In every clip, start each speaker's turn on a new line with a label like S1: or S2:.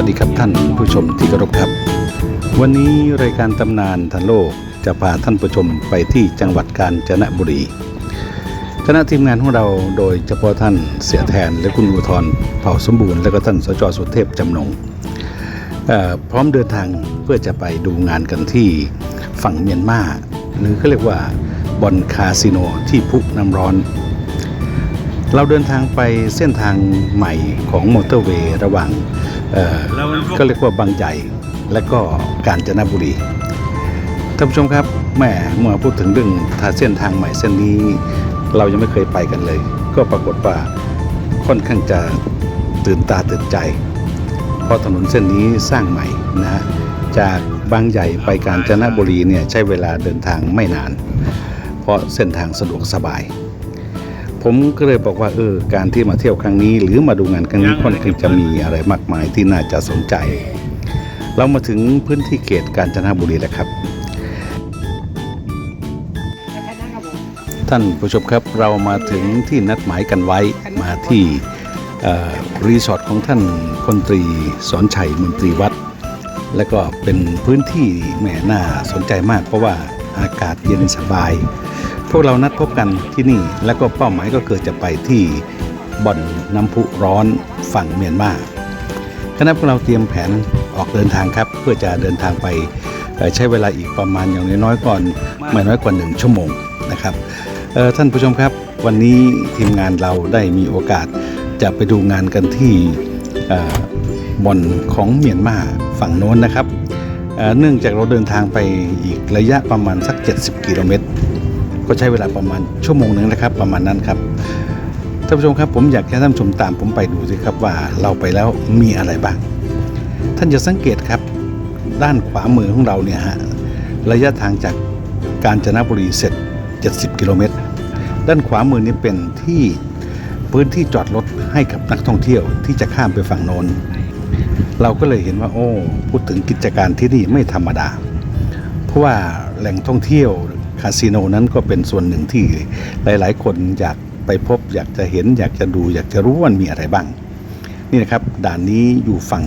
S1: วัสดีครับท่านผู้ชมที่เคารพครับ วันนี้รายการตำนานทันโลกจะพาท่านผู้ชมไปที่จังหวัดกาญจนบุรีคณะทีมงานของเราโดยเฉพาะท่านเสียแทนและคุณอุทรเผ่าสมบูรณ์และก็ท่านสจสุเทพจำนงพร้อมเดินทางเพื่อจะไปดูงานกันที่ฝั่งเมียนมาหรือเขาเรียกว่าบอนคาสิโนที่พุน้ำร้อน เราเดินทางไปเส้นทางใหม่ของมอเตอร์เวย์ระหว่าง ก็เรียกว่าบางใหญ่และก็กาญจนบุรีท่านผู้ชมครับแม่เมื่อพูดถึงเรื่องทางเส้นทางใหม่เส้นนี้ เรายังไม่เคยไปกันเลย ก็ปรากฏว่าค่อนข้างจะตื่นตาตื่นใจ เพราะถนนเส้นนี้สร้างใหม่นะฮะจากบางใหญ่ไปกาญจนบุรีเนี่ยใช้เวลาเดินทางไม่นาน เพราะเส้นทางสะดวกสบาย ผมก็เลยบอกว่าเออการที่มาเที่ยวครั้งนี้ หรือมาดูงานครั้งนี้ค่อนข้างจะมีอะไรมากมายที่น่าจะสนใจ เรามาถึงพื้นที่เขตกาญจนบุรีแล้วครับ ท่านผู้ชมครับเรามาถึงที่นัดหมายกันไว้มาที่เอ่อรีสอร์ทของท่านพลตรีสอนชัยมนตรีวัดและก็เป็นพื้นที่แหมน่าสนใจมากเพราะว่าอากาศเย็นสบาย พวกเรานัดพบกันที่นี่ แล้วก็เป้าหมายก็เกิดจะไปที่บ่อนน้ำพุร้อนฝั่งเมียนมาคณะพวกเราเตรียมแผนออกเดินทางครับ เพื่อจะเดินทางไปใช้เวลาอีกประมาณอย่างน้อยๆก่อนไม่น้อยกว่าหนึ่งชั่วโมงนะครับท่านผู้ชมครับ วันนี้ทีมงานเราได้มีโอกาสจะไปดูงานกันที่บ่อนของเมียนมาฝั่งโน้นนะครับเอ่อเนื่องจากเราเดินทางไปอีกระยะประมาณสัก 70 กิโลเมตร ก็ใช้เวลาประมาณชั่วโมงหนึ่งนะครับ ประมาณนั้นครับท่านผู้ชมครับผมอยากให้ท่านผู้ชมตามผมไปดูสิครับว่าเราไปแล้วมีอะไรบ้าง ท่านจะสังเกตครับ ด้านขวามือของเราเนี่ยฮะระยะทางจากกาญจนบุรีเสร็จ 70 กิโลเมตร ด้านขวามือนี้เป็นที่พื้นที่จอดรถให้กับนักท่องเที่ยวที่จะข้ามไปฝั่งโน้นเราก็เลยเห็นว่าโอ้พูดถึงกิจการที่นี่ไม่ธรรมดา เพราะว่าแหล่งท่องเที่ยว คาสิโนนั้นก็เป็นส่วนหนึ่งที่หลาย ๆ คนอยากไปพบ อยากจะเห็น อยากจะดูอยากจะรู้ว่ามันมีอะไรบ้าง นี่นะครับด่านนี้อยู่ฝั่ง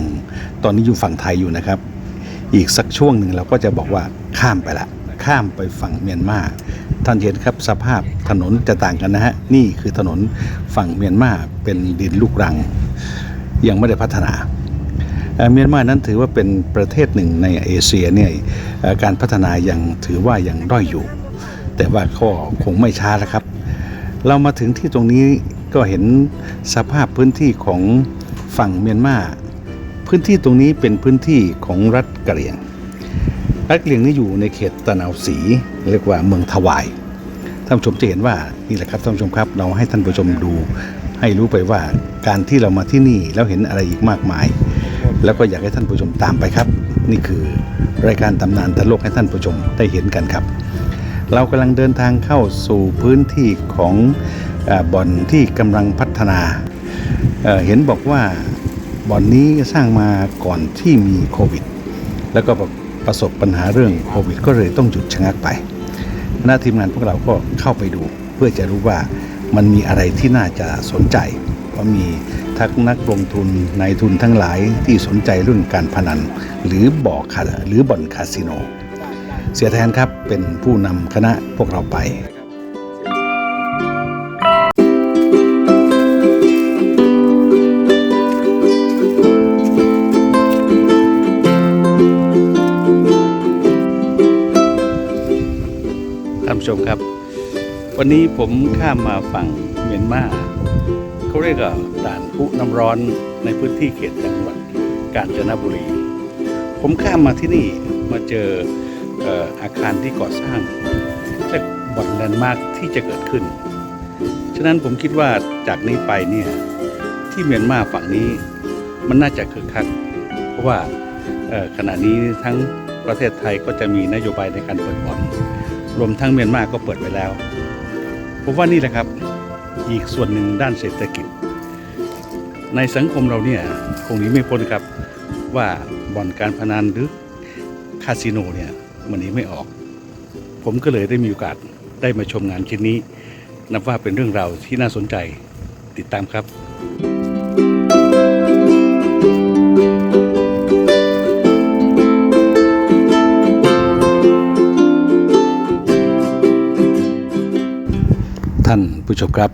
S1: ตอนนี้อยู่ฝั่งไทยอยู่นะครับ อีกสักช่วงหนึ่งเราก็จะบอกว่าข้ามไปละ ข้ามไปฝั่งเมียนมาท่านเห็นครับสภาพถนนจะต่างกันนะฮะนี่คือถนนฝั่งเมียนมาเป็นดินลูกรัง ยังไม่ได้พัฒนาเมียนมานั้นถือว่าเป็นประเทศหนึ่งในเอเชียเนี่ยการพัฒนายังถือว่ายังด้อยอยู่ แต่ว่าก็คงไม่ช้าแล้วครับ เรามาถึงที่ตรงนี้ก็เห็นสภาพพื้นที่ของฝั่งเมียนมาพื้นที่ตรงนี้เป็นพื้นที่ของรัฐกะเหรี่ยง รัฐกะเหรี่ยงนี่อยู่ในเขตตะนาวศรีเรียกว่าเมืองถวายท่านผู้ชมจะเห็นว่านี่แหละครับท่านผู้ชมครับ เราให้ท่านผู้ชมดู ให้รู้ไปว่าการที่เรามาที่นี่แล้วเห็นอะไรอีกมากมาย แล้วก็อยากให้ท่านผู้ชมตามไปครับ นี่คือรายการตำนานตลกให้ท่านผู้ชมได้เห็นกันครับ เรากำลังเดินทางเข้าสู่พื้นที่ของอบ่อนที่กำลังพัฒนาเเห็นบอกว่าบ่อนนี้สร้างมาก่อนที่มีโควิด แล้วก็ประสบปัญหาเรื่องโควิด ก็เลยต้องหยุดชะงักไปคณะทีมงานพวกเราก็เข้าไปดู เพื่อจะรู้ว่ามันมีอะไรที่น่าจะสนใจ เพราะมีทั้งนักลงทุนนายทุนทั้งหลายที่สนใจเรื่องการพนัน หรือบ่อคาหรือบ่อนคาสิโน เสียแทนครับเป็นผู้นำคณะพวกเราไปท่านผู้ชมครับ วันนี้ผมข้ามมาฝั่งเมียนมาเขาเรียกว่าด่านพุน้ำร้อนในพื้นที่เขตจังหวัดกาญจนบุรี ผมข้ามมาที่นี่มาเจอ อาคารที่ก่อสร้างและบ่อนแลนด์มาร์คที่จะเกิดขึ้น ฉะนั้นผมคิดว่าจากนี้ไปเนี่ยที่เมียนมาฝั่งนี้มันน่าจะคึกคักเพราะว่าขณะนี้ทั้งประเทศไทยก็จะมีนโยบายในการเปิดบ่อน รวมทั้งเมียนมาก็เปิดไว้แล้ว ผมว่านี่แหละครับอีกส่วนหนึ่งด้านเศรษฐกิจ ในสังคมเราเนี่ยคงนี้ไม่พ้นครับว่าบ่อนการพนันหรือคาสิโนเนี่ย มันนี้ไม่ออก ผมก็เลยได้มีโอกาสได้มาชมงานชิ้นนี้ นับว่าเป็นเรื่องราวที่น่าสนใจติดตามครับ ท่านผู้ชมครับ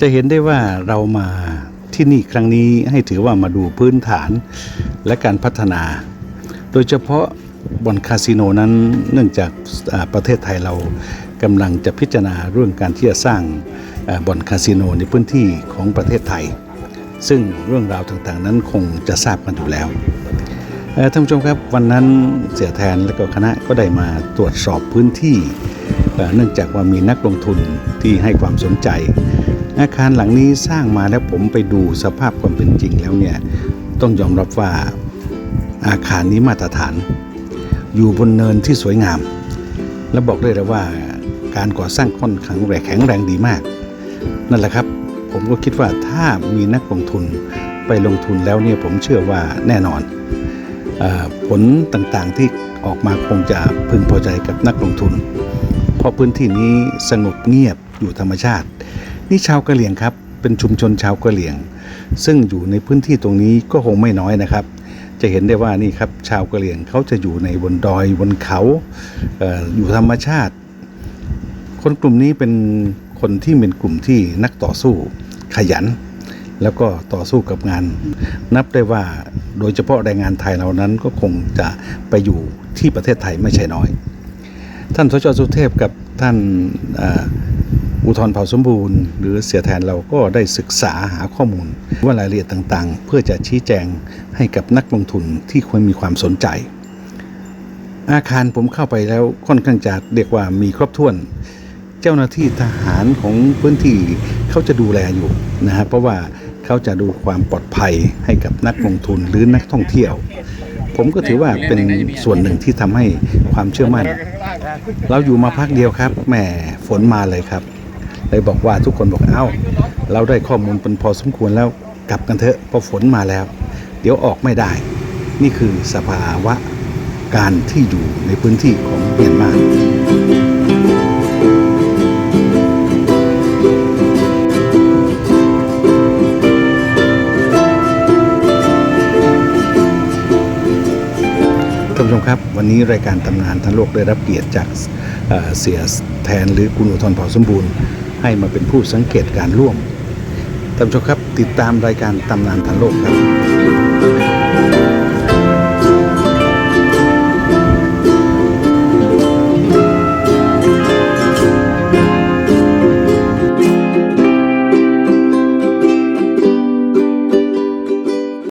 S1: จะเห็นได้ว่าเรามาที่นี่ครั้งนี้ให้ถือว่ามาดูพื้นฐานและการพัฒนา โดยเฉพาะ บ่อนคาสิโนนั้นเนื่องจากประเทศไทยเรากำลังจะพิจารณาเรื่องการที่จะสร้างบ่อนคาสิโนในพื้นที่ของประเทศไทย ซึ่งเรื่องราวต่างๆ นั้นคงจะทราบกันอยู่แล้วท่านผู้ชมครับวันนั้นเสียแทนและก็คณะก็ได้มาตรวจสอบพื้นที่เอ่อเนื่องจากว่ามีนักลงทุนที่ให้ความสนใจ อาคารหลังนี้สร้างมาแล้วผมไปดูสภาพความเป็นจริงแล้วเนี่ยต้องยอมรับว่าอาคารนี้มาตรฐาน อยู่บนเนินที่สวยงาม และบอกได้เลยว่าการก่อสร้างค่อนข้างแรงแข็งแรงดีมาก นั่นแหละครับ ผมก็คิดว่าถ้ามีนักลงทุนไปลงทุนแล้วเนี่ยผมเชื่อว่าแน่นอนเอ่อผลต่างๆที่ออกมาคงจะพึงพอใจกับนักลงทุน เพราะพื้นที่นี้สงบเงียบอยู่ธรรมชาติ นี่ชาวกะเหรี่ยงครับเป็นชุมชนชาวกะเหรี่ยง ซึ่งอยู่ในพื้นที่ตรงนี้ก็คงไม่น้อยนะครับ จะเห็นได้ว่านี่ครับชาวกะเหรี่ยงเขาจะอยู่ในบนดอยบนเขาเอออยู่ธรรมชาติ คนกลุ่มนี้เป็นคนที่เป็นกลุ่มที่นักต่อสู้ขยัน แล้วก็ต่อสู้กับงาน นับได้ว่าโดยเฉพาะแรงงานไทยเรานั้นก็คงจะไปอยู่ที่ประเทศไทยไม่ใช่น้อย ท่านสจสุเทพกับท่าน อุทธรณ์เผ่าสมบูรณ์ หรือเสียแทนเราก็ได้ศึกษาหาข้อมูล ว่ารายละเอียดต่างๆ เพื่อจะชี้แจงให้กับนักลงทุนที่ควรมีความสนใจ อาคารผมเข้าไปแล้วค่อนข้างจะเรียกว่ามีครบถ้วน เจ้าหน้าที่ทหารของพื้นที่เขาจะดูแลอยู่นะฮะเพราะว่าเขาจะดูความปลอดภัยให้กับนักลงทุนหรือนักท่องเที่ยว ผมก็ถือว่าเป็นส่วนหนึ่งที่ทำให้ความเชื่อมั่น เราอยู่มาพักเดียวครับแหมฝนมาเลยครับ เลยบอกว่าทุกคนบอกเอ้า เราได้ข้อมูลเป็นพอสมควรแล้วกลับกันเถอะเพราะฝนมาแล้ว เดี๋ยวออกไม่ได้ นี่คือสภาวะการที่อยู่ในพื้นที่ของเมียนมาท่านผู้ชมครับ วันนี้รายการตำนานทั้งโลกได้รับเกียรติจากเอ่อเสียแทนหรือคุณอุทธรเผ่าสมบูรณ์ ให้มาเป็นผู้สังเกตการร่วมท่านผู้ชมครับติดตามรายการตำนานทั้งโลกครับ